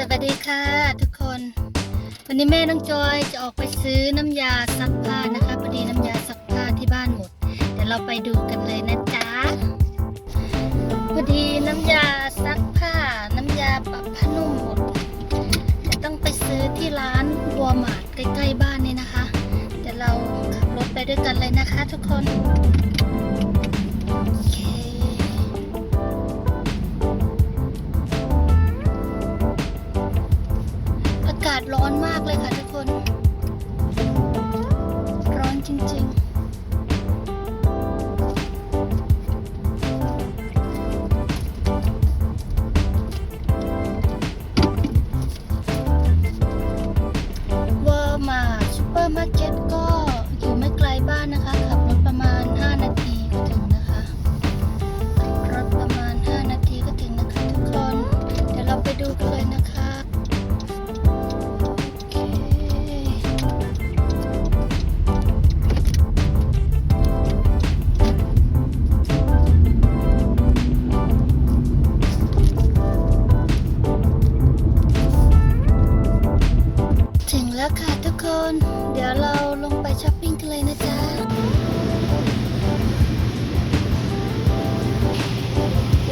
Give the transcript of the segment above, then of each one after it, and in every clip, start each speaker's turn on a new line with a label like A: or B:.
A: สวัสดีค่ะทุกคน วันนี้แม่น้องจอยจะออกไปซื้อน้ำยาซักผ้านะคะพอดีน้ำยาซักผ้าที่บ้านหมดเดี๋ยวเราไปดูกันเลยนะจ๊ะพอดีน้ำยาซักผ้า น้ำยาปรับผ้านุ่มหมดจะต้องไปซื้อที่ร้านวัวหมาดใกล้ๆบ้านนี่นะคะเดี๋ยวเราขับรถไปด้วยกันเลยนะคะ ทุกคน เดี๋ยวเราลงไปช้อปปิ้งกันเลยนะจ๊ะ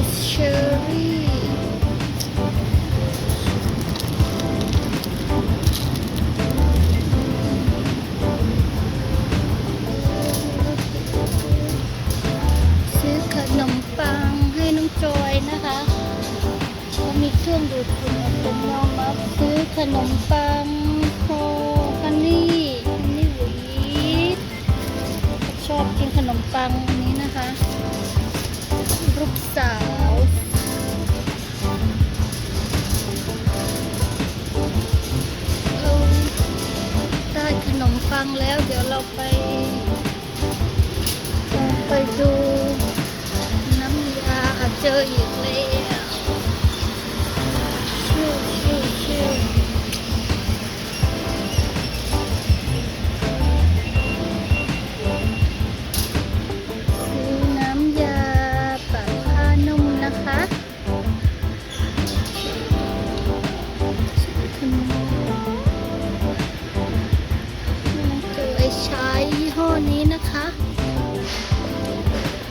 A: It's cherry ซื้อขนมปังให้น้องจอยนะคะมีเครื่องดูดฝุ่นอัตโนมัติซื้อขนมปังโฮ ชอบกินขนมปังอันนี้นะคะลูกสาวเราได้ขนมปังแล้ว เดี๋ยวเราไป ไปดูน้ำยาเจออีก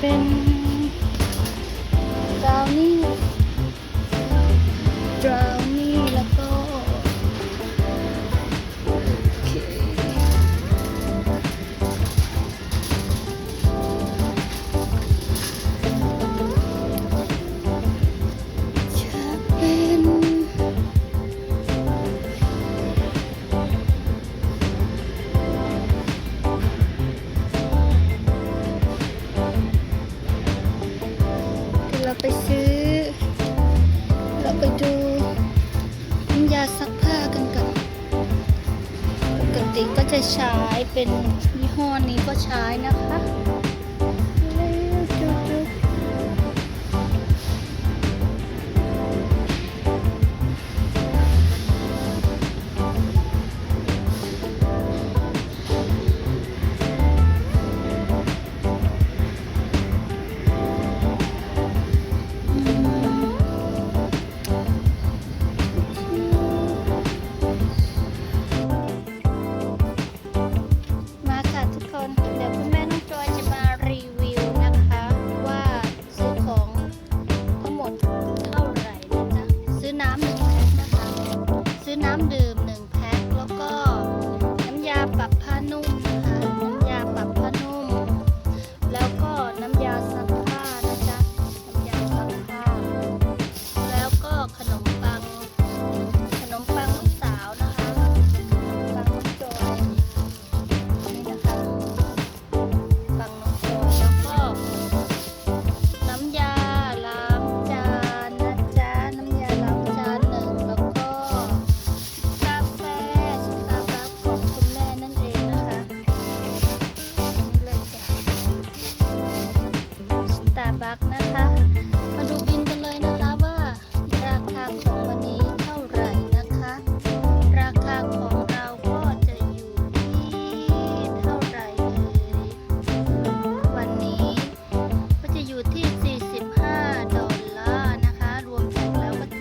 A: เากันก่อนปกติก็จะใช้เป็นยี่ห้อนี้ก็ใช้นะคะ